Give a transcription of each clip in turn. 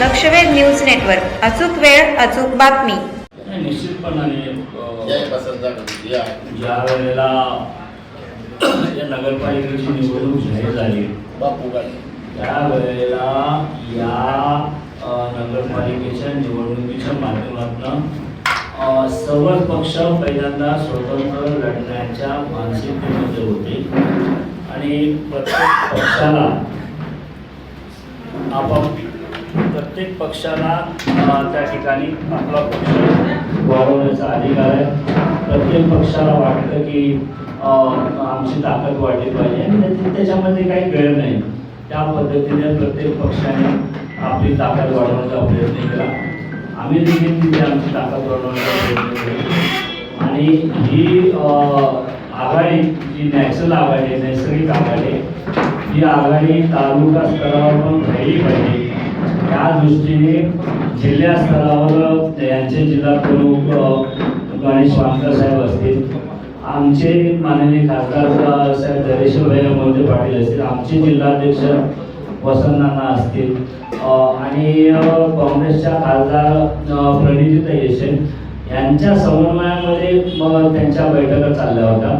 लक्षवेध news network. अचूक वेळ अचूक बातमी. निश्चितपणाने जय वेळेला या नगरपालिकेची निवडणूक जाहीर झाली बापू गाडी. त्यावेळेला या नगरपालिकेच्या निवडणुकीच्या माध्यमातून अ, सर्वच पक्ष पहिल्यांदा स्वतंत्र लढण्याच्या मानसिकतेमध्ये होते. आणि प्रत्येक पक्षाला आपण प्रत्येक पक्षाला त्या ठिकाणी आपला पक्ष वाढवण्याचा अधिकार आहे. प्रत्येक पक्षाला वाटतं की आमची ताकद वाढली पाहिजे. आणि त्याच्यामध्ये काही वेळ नाही. त्या पद्धतीने प्रत्येक पक्षाने आपली ताकद वाढवण्याचा प्रयत्न केला. आम्ही देखील तिथे आमची ताकद वाढवण्याचा प्रयत्न केला. आणि ही आघाडी जी नॅचरल आघाडी आहे नैसर्गिक आघाडी आहे, ही आघाडी तालुका स्तरावर पण राहिली पाहिजे. त्या दृष्टीने जिल्हा स्तरावर यांचे जिल्हा प्रमुख गणेश वामकर साहेब असतील आमचे माननीय खासदार साहेब धरेश्वर मोहिते पाटील असतील आमचे जिल्हाध्यक्ष वसंत नाना असतील आणि काँग्रेसच्या खासदार अ, प्रणितीताई असेल यांच्या समन्वयामध्ये त्यांच्या बैठका चालल्या होत्या.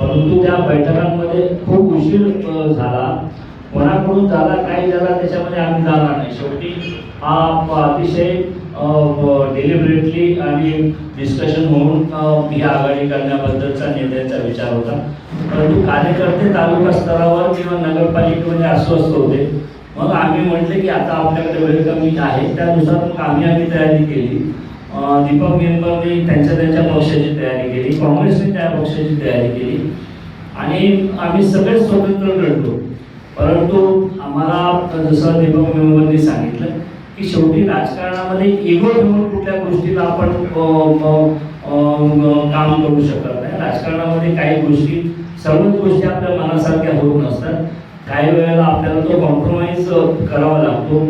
परंतु त्या बैठकांमध्ये खूप उशीर झाला. कोणाकडून झाला काही झाला त्याच्यामध्ये आम्ही जाणार नाही. शेवटी हा अतिशय डिलिबरेटली आणि डिस्कशन होऊन ही आघाडी करण्याबद्दलचा निर्णयाचा विचार होता. परंतु कार्यकर्ते तालुका स्तरावर किंवा नगरपालिकेमध्ये अस्वस्थ होते. मग आम्ही म्हटले की आता आपल्याकडे वेळ कमी आहे. त्यानुसार आम्ही आम्ही तयारी केली. दीपक मेंबरने त्यांच्या त्यांच्या पक्षाची तयारी केली. काँग्रेसने त्या पक्षाची तयारी केली. आणि आम्ही सगळेच स्वतंत्र लढलो. परंतु आम्हाला जसं दीपक मेंबरने सांगितलं की शेवटी राजकारणामध्ये इगो ठेवून कुठल्या गोष्टीला आपण काम करू शकत नाही. राजकारणामध्ये काही गोष्टी सर्वच गोष्टी आपल्या मनासारख्या होत नसतात. काही वेळेला आपल्याला तो कॉम्प्रोमाइज करावा लागतो.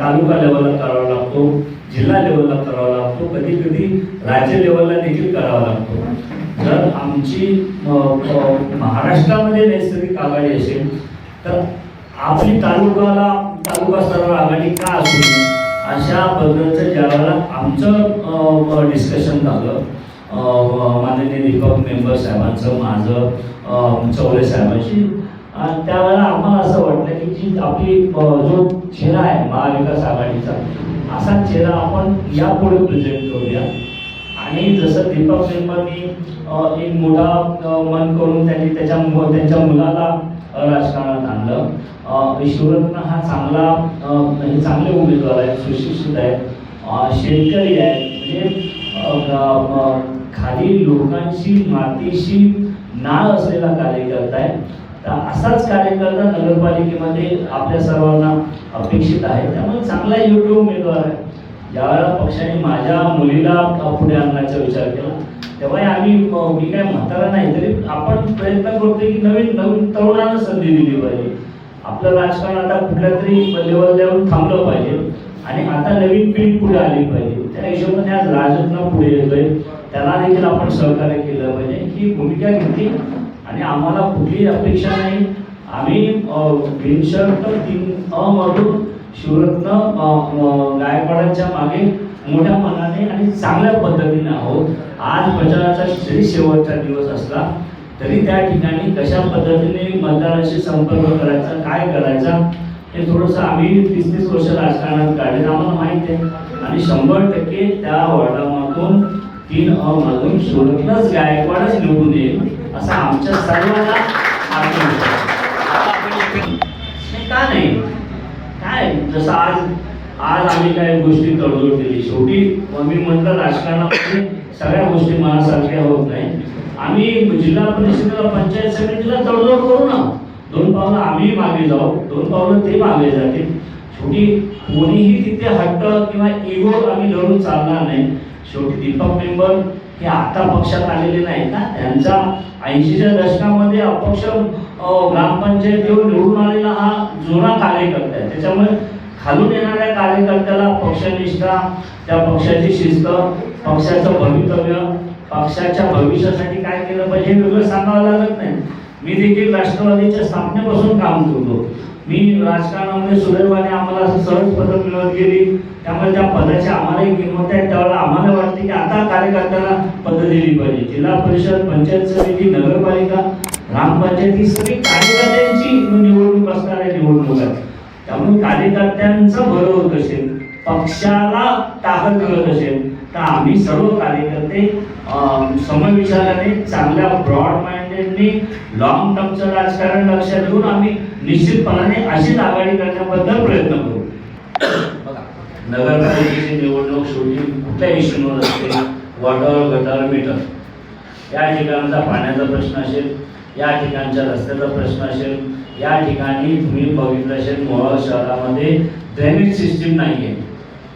तालुका लेवलला करावा लागतो जिल्हा लेवलला करावा लागतो. कधी कधी राज्य लेवलला देखील करावा लागतो. जर आमची महाराष्ट्रामध्ये नैसर्गिक आघाडी असेल तर आपली तालुकाला तालुका स्तरावर आघाडी का असू अशा बद्दलचं ज्यावेळेला आमचं डिस्कशन झालं माननीय दीपक मेंबर साहेबांचं माझं चौरे साहेबांशी आणि त्यावेळेला आम्हाला असं वाटलं की जी आपली जो चेहरा आहे महाविकास आघाडीचा असा चेहरा आपण यापुढे प्रेझेंट करूया. आणि जसं दीपक मेंबरनी एक मोठा मन करून त्यांनी त्याच्या त्यांच्या मुलाला राजकारणात आणलं. शिवरत्न हा चांगला म्हणजे चांगले उमेदवार आहेत सुशिक्षित आहेत. शेतकरी आहेत. म्हणजे खाली लोकांशी मातीशी नाळ असलेला कार्यकर्ता आहे. तर असाच कार्यकर्ता नगरपालिकेमध्ये आपल्या सर्वांना अपेक्षित आहे. त्यामुळे चांगला योग्य उमेदवार आहे. ज्यावेळेला पक्षाने माझ्या मुलीला पुढे आणण्याचा विचार केला तेव्हा आम्ही मी काय म्हातारा नाही तरी आपण प्रयत्न करतोय की नवीन नवीन तरुणांना संधी दिली पाहिजे. आपलं राजकारण आता कुठल्या तरी लेवलवर थांबलं पाहिजे आणि आता नवीन पिढी पुढे आली पाहिजे. त्या हिशोबाने आज राजरत्न पुढे येतोय. त्याला देखील आपण सहकार्य केलं पाहिजे. ही भूमिका घेतली आणि आम्हाला कुठलीही अपेक्षा नाही. आम्ही बिनशर्त तीन अमधून शिवरत्न गायकवाडांच्या मागे मोठ्या मनाने आणि चांगल्या पद्धतीने आहोत. आज प्रचाराचा जरी शेवटचा दिवस असला तरी त्या ठिकाणी कशा पद्धतीने मतदारांशी संपर्क करायचा काय करायचा हे थोडंसं आम्ही तीस तीस वर्ष राजकारणात काढले आम्हाला माहिती आहे. आणि शंभर टक्के त्या वॉर्डामधून तीन अमधून मधून शिवरत्नच गायकवाडच निवडून येईल असा आमच्या सर्वांना का नाही? काय? जसं आज आज आम्ही काही गोष्टी तडजोड केली. शेवटी मी म्हटलं राजकारणामध्ये सगळ्या गोष्टी मनासारख्या होत नाही आम्ही जिल्हा परिषदेला पंचायत समितीला तडजोड करू ना. दोन पावलं आम्ही मागे जाऊ. दोन पावलं ते मागे जातील. शेवटी कोणीही तिथे हट्ट किंवा इगो आम्ही लढून चालणार नाही. शेवटी दीपक मेंबर हे आता पक्षात आलेले नाही ना. त्यांचा ऐंशीच्या दशकामध्ये अपक्ष ग्रामपंचायत घेऊन निवडून आलेला हा जुना कार्यकर्ता आहे. त्याच्यामुळे खालून येणाऱ्या कार्यकर्त्याला पक्षनिष्ठा त्या पक्षाची शिस्त पक्षाचं भवितव्य पक्षाच्या भविष्यासाठी काय केलं पाहिजे हे वेगळं सांगावं लागत नाही. मी देखील राष्ट्रवादीच्या स्थापनेपासून काम करतो. मी राजकारणामध्ये सुदैवाने आम्हाला असं सहज पदं मिळत गेली. त्यामुळे त्या पदाची आम्हालाही किंमत आहे. त्यावेळेला आम्हाला वाटते की आता कार्यकर्त्यांना पदं दिली पाहिजे. जिल्हा परिषद पंचायत समिती नगरपालिका ग्रामपंचायत ही सगळी कार्यकर्त्यांची निवडणूक असणार आहे निवडणूक आहे त्यामुळे कार्यकर्त्यांचं बरं होत असेल पक्षाला ताकद मिळत असेल तर आम्ही सर्व कार्यकर्ते समविचाराने चांगल्या ब्रॉड माइंडेडने लॉंग टर्मचं राजकारण लक्षात घेऊन आम्ही निश्चितपणाने अशीच आघाडी करण्याबद्दल प्रयत्न करू. बघा, नगरपालिकेची निवडणूक शेवटी कुठल्या इश्यूवर असते? वॉटर गटर मीटर या ठिकाणचा पाण्याचा प्रश्न असेल या ठिकाणच्या रस्त्याचा प्रश्न असेल या ठिकाणी तुम्ही बघितलं असेल मोहोळ शहरामध्ये ड्रेनेज सिस्टीम नाही आहे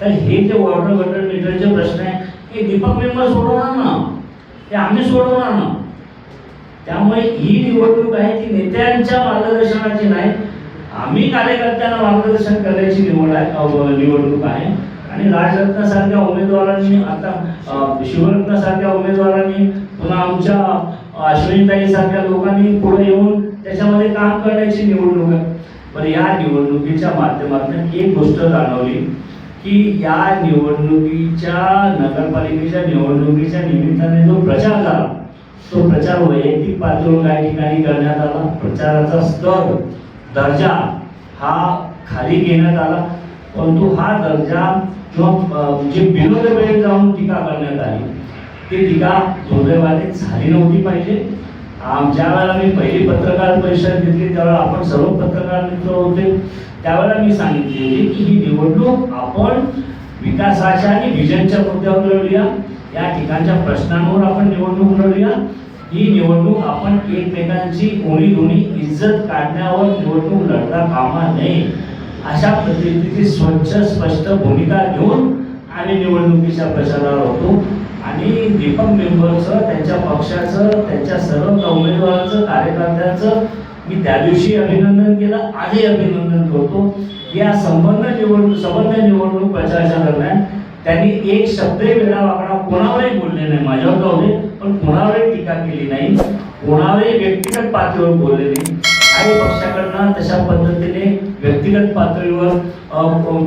तर हे जे वॉटर वॉटर मीटरचे प्रश्न आहे हे दीपक मेंबर सोडवणार ना? हे आम्ही सोडवणार ना? त्यामुळे ही निवडणूक आहे ती नेत्यांच्या मार्गदर्शनाची नाही आम्ही कार्यकर्त्यांना मार्गदर्शन करण्याची निवड आहे निवडणूक आहे. आणि राजरत्नासारख्या उमेदवारांनी आता शिवरत्नासारख्या उमेदवारांनी पुन्हा आमच्या अश्विनीताई सारख्या लोकांनी पुढे येऊन त्याच्यामध्ये काम करण्याची निवडणूक आहे. पण या निवडणुकीच्या माध्यमातून एक गोष्ट जाणवली की या निवडणुकीच्या नगरपालिकेच्या निवडणुकीच्या निमित्ताने जो प्रचार झाला तो प्रचार वैयक्तिक पातळीवर काही ठिकाणी करण्यात आला. प्रचाराचा स्तर दर्जा हा खाली घेण्यात आला. परंतु हा दर्जा किंवा म्हणजे जे बिलो जाऊन टीका करण्यात आली ती टीका दुर्दैवाने झाली नव्हती पाहिजे. आम- ज्या वेळेला मी पहिली पत्रकार परिषद घेतली त्यावेळेला आपण सर्व पत्रकार मित्र होते. त्यावेळेला मी सांगितले होती की ही निवडणूक आपण विकासाच्या आणि विजनच्या मुद्द्यावर लढूया. या ठिकाणच्या प्रश्नांवर आपण निवडणूक लढूया. ही निवडणूक आपण एकमेकांची कोणी दोन्ही इज्जत काढण्यावर निवडणूक लढता कामा नये. अशा पद्धतीची स्वच्छ स्पष्ट भूमिका घेऊन आम्ही निवडणुकीच्या प्रचारावर होतो. आणि दीपक मेंबरचं त्यांच्या पक्षाचं त्यांच्या सर्व उमेदवारांचं कार्यकर्त्यांचं मी त्या दिवशी अभिनंदन केलं. आजही अभिनंदन करतो. या संबंध निवडणूक संबंध निवडणूक प्रचाराच्या दरम्यान त्यांनी एक शब्दही वेळा वाकडा कोणावरही बोलले नाही. माझ्यावर जाऊ पण कोणावरही टीका केली नाही. कोणावरही व्यक्तिगत पातळीवर बोलले नाही. काही पक्षाकडनं तशा पद्धतीने व्यक्तिगत पातळीवर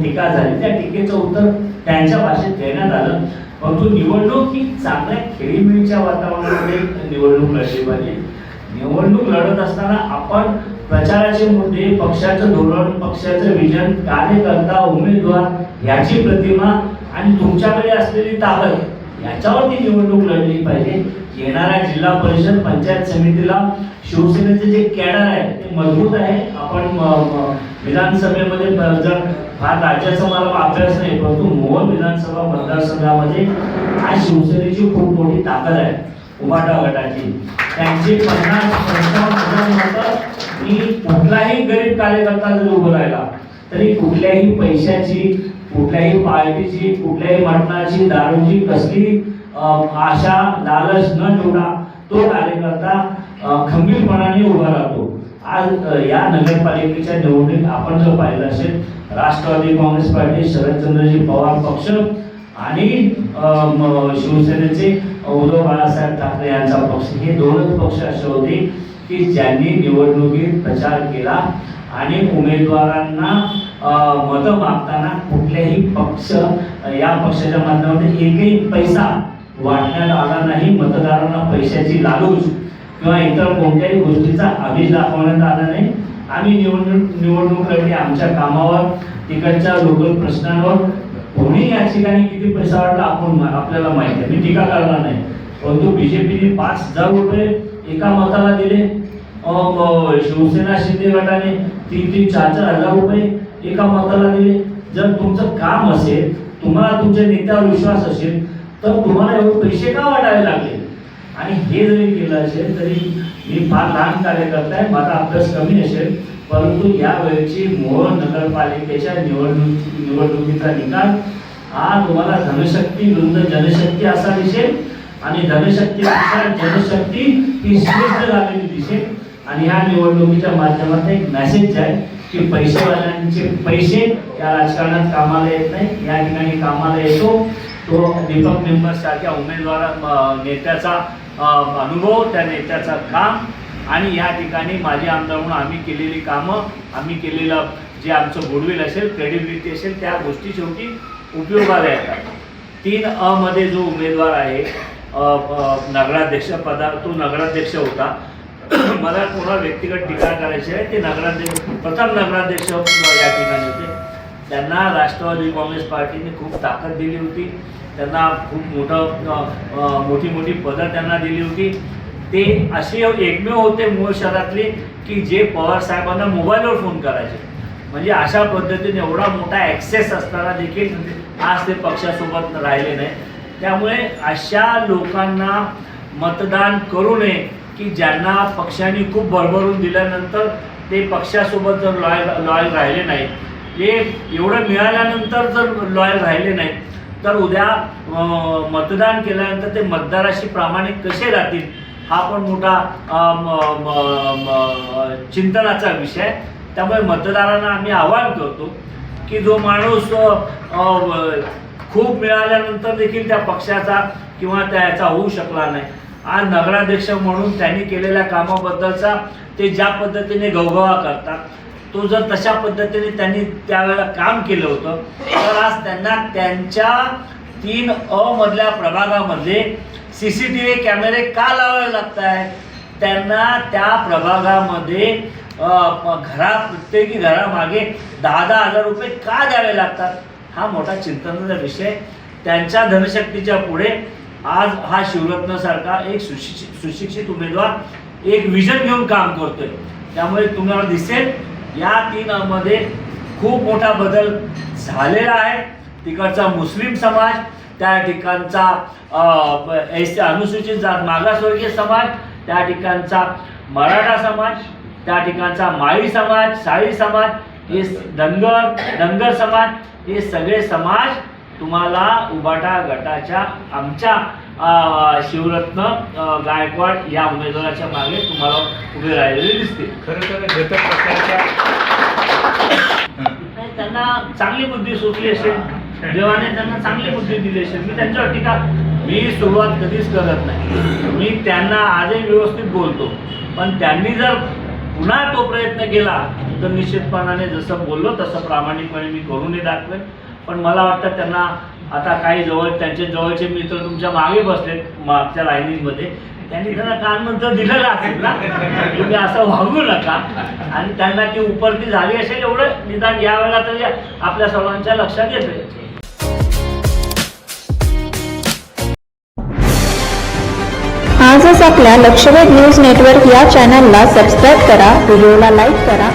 टीका झाली. त्या टीकेचं उत्तर त्यांच्या भाषेत देण्यात आलं. परंतु निवडणूक ही चांगल्या खेळीमेळीच्या वातावरणामध्ये निवडणूक लढली पाहिजे. निवडणूक लढत असताना आपण प्रचाराचे मुद्दे पक्षाचं धोरण पक्षाचं विजन कार्यकर्ता उमेदवार याची प्रतिमा आणि तुमच्याकडे असलेली ताकद याच्यावरती निवडणूक लढली पाहिजे. येणाऱ्या जिल्हा परिषद पंचायत समितीला शिवसेनेचे जे कॅडर आहे ते मजबूत आहे. आपण विधानसभेमध्ये जर हा राज्याचा मला अभ्यास नाही परंतु मोहन विधानसभा मतदारसंघामध्ये आज शिवसेनेची खूप मोठी ताकद आहे. उमाटा गटाची. त्यांची पन्नास पंचावन्न हजार कुठलाही गरीब कार्यकर्ता जर उभं राहिला तरी कुठल्याही पैशाची कुठल्याही पार्टीची कुठल्याही मटणाची दारूची कसली आशा लालच न ठेवता तो कार्यकर्ता खंबीरपणाने उभा राहतो. आज या नगरपालिकेच्या निवडणुकीत आपण जर पाहिलं असेल राष्ट्रवादी काँग्रेस पार्टी शरदचंद्रजी पवार पक्ष आणि शिवसेनेचे उद्धव बाळासाहेब ठाकरे यांचा पक्ष. हे दोनच पक्ष असे होते की ज्यांनी निवडणुकीत प्रचार केला आणि उमेदवारांना मतं मागताना कुठल्याही पक्ष या पक्षाच्या माध्यमातून एकही पैसा वाटण्यात आला नाही मतदारांना पैशाची लालूच किंवा इतर कोणत्याही गोष्टीचा आमिष दाखवण्यात आला नाही. आम्ही निवडणूक निवडणूक लढली आमच्या कामावर तिकडच्या लोकल प्रश्नांवर कोणी या ठिकाणी किती पैसा वाटला आपण आपल्याला माहिती आहे. मी टीका करणार नाही. परंतु बीजेपीने पाच हजार रुपये एका मताला दिले. शिवसेना शिंदे गटाने तीन तीन चार चार हजार रुपये एका मताला दिले. जर तुमचं काम असेल तुम्हाला तुमच्या नेत्यावर विश्वास असेल तर तुम्हाला एवढे पैसे का वाटावे लागले? आणि हे जरी केलं असेल तरी मी फार लहान कार्यकर्ता आहे माझा अभ्यास कमी असेल. परंतु या वेळची मोहोळ नगरपालिकेच्या निवडणूक निवडणुकीचा निकाल हा तुम्हाला धनशक्ती विरुद्ध जनशक्ती असा दिसेल. आणि धनशक्तीपेक्षा जनशक्ती ही श्रेष्ठ झालेली दिसेल. आणि ह्या निवडणुकीच्या माध्यमातून एक मेसेज आहे की पैसेवाल्यांचे पैसे या राजकारणात कामाला येत नाही. या ठिकाणी कामाला येतो. दीपक मेंबर सारख्या उमेदवार नेत्याचा अनुभव त्या नेत्याचं काम आणि या ठिकाणी माझे आमदार म्हणून आम्ही केलेली कामं आम्ही केलेलं जे आमचं गुडविल असेल क्रेडिबिलिटी असेल त्या गोष्टी शेवटी उपयोगाला येतात. तीन अ मध्ये जो उमेदवार आहे नगराध्यक्ष पदा तो नगराध्यक्ष होता. मला कोणा व्यक्तिगत टीका करायची आहे ते नगराध्यक्ष प्रथम नगराध्यक्ष या ठिकाणी होते. त्यांना राष्ट्रवादी काँग्रेस पार्टीने खूप ताकद दिली होती. त्यांना खूप मोठं मोठी मोठी पदं त्यांना दिली होती. ते असे एकमेव होते मूळ शहरातले की जे पवार साहेबांना मोबाईलवर फोन करायचे. म्हणजे अशा पद्धतीने एवढा मोठा ॲक्सेस असताना देखील आज ते पक्षासोबत राहिले नाही. त्यामुळे अशा लोकांना मतदान करू नये की ज्यांना पक्षाने खूप भरभरून दिल्यानंतर ते पक्षासोबत जर लॉयल लॉयल राहिले नाही हे एवढं मिळाल्यानंतर जर लॉयल राहिले नाहीत तर उद्या मतदान केल्यानंतर ते मतदाराशी प्रामाणिक कसे राहतील हा पण मोठा म- म- चिंतनाचा विषय. त्यामुळे मतदारांना आम्ही आवाहन करतो की जो माणूस खूप मिळाल्यानंतर देखील त्या पक्षाचा किंवा त्याचा होऊ शकला नाही. आज नगराध्यक्ष म्हणून त्यांनी केलेल्या कामाबद्दलचा ते ज्या पद्धतीने गवगवा करतात तो जर तशा पद्धतीने त्यांनी त्यावेळेला काम केलं होतं तर आज त्यांना त्यांच्या तीन अ मधल्या प्रभागामध्ये सी सी टी व्ही कॅमेरे का लावावे लागत आहे त्यांना त्या प्रभागामध्ये घरा प्रत्येकी घरामागे दहा दहा हजार रुपये का द्यावे लागतात? हा मोठा चिंतनाचा विषय. त्यांच्या धनशक्तीच्या पुढे आज हा शिवरत्नसारखा एक सुशिक्षित सुशिक्षित उमेदवार एक विजन घेऊन काम करतोय. त्यामुळे तुम्हाला दिसेल या तीनमध्ये खूप मोठा बदल झालेला आहे. तिकडचा मुस्लिम समाज त्या ठिकाणचा एस अनुसूचित जात मागासवर्गीय समाज त्या ठिकाणचा मराठा समाज त्या ठिकाणचा माळी समाज साळी समाज हे धनगर धनगर समाज हे सगळे समाज तुम्हाला उबाटा गटाच्या आमच्या शिवरत्न गायकवाड या उमेदवाराच्या मागे तुम्हाला उभे राहिलेले दिसतील. खरं तर घटक त्यांना चांगली बुद्धी सुचली असेल. देवाने त्यांना चांगली बुद्धी दिली असेल. मी त्यांच्यावर टीका मी सुरुवात कधीच करत नाही. मी त्यांना आजही व्यवस्थित बोलतो. पण त्यांनी जर पुन्हा तो प्रयत्न केला तर निश्चितपणाने जसं बोललो तसं प्रामाणिकपणे मी करूनही दाखवेन. पण मला वाटतं त्यांना आता काही जवळ त्यांचे जवळचे मित्र तुमच्या मागे बसलेत मागच्या लाईनीमध्ये. त्यांनी त्यांना कानमंत्र दिलेलं असेल ना? तुम्ही असं वागू नका. आणि त्यांना ती उपरती झाली असेल एवढं निदान यावेळेला तरी आपल्या सर्वांच्या लक्षात येते. आजच आपल्या लक्षवेध न्यूज नेटवर्क या चॅनलला सबस्क्राईब करा व्हिडिओला लाईक करा.